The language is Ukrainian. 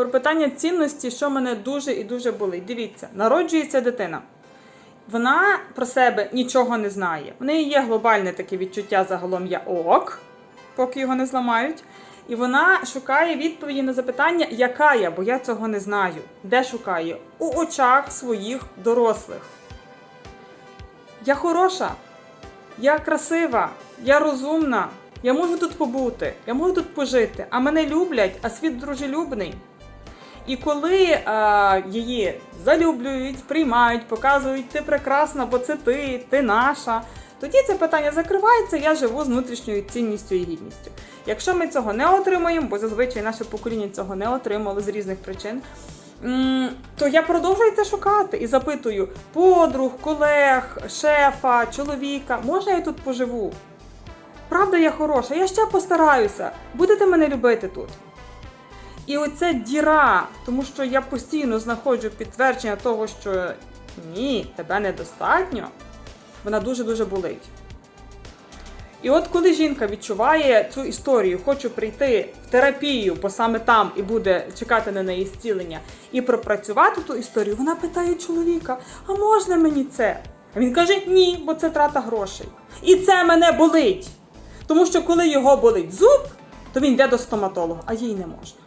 Про питання цінності, що мене дуже і дуже болить. Дивіться, народжується дитина. Вона про себе нічого не знає. В неї є глобальне таке відчуття загалом я ок, поки його не зламають. І вона шукає відповіді на запитання, яка я, бо я цього не знаю. Де шукає? У очах своїх дорослих. Я хороша, я красива, я розумна, я можу тут побути, я можу тут пожити, а мене люблять, а світ дружелюбний. І коли е, її залюблюють, приймають, показують, ти прекрасна, бо це ти, ти наша, тоді це питання закривається, я живу з внутрішньою цінністю і гідністю. Якщо ми цього не отримаємо, бо зазвичай наше покоління цього не отримало з різних причин, то я продовжую це шукати і запитую подруг, колег, шефа, чоловіка, можна я тут поживу? Правда, я хороша, я ще постараюся. Будете мене любити тут. І оця діра, тому що я постійно знаходжу підтвердження того, що ні, тебе недостатньо, вона дуже-дуже болить. І от коли жінка відчуває цю історію, хочу прийти в терапію, бо саме там і буде чекати на неї зцілення, і пропрацювати ту історію, вона питає чоловіка: а можна мені це? А він каже: ні, бо це трата грошей. І це мене болить. Тому що коли його болить зуб, то він йде до стоматолога, а їй не можна.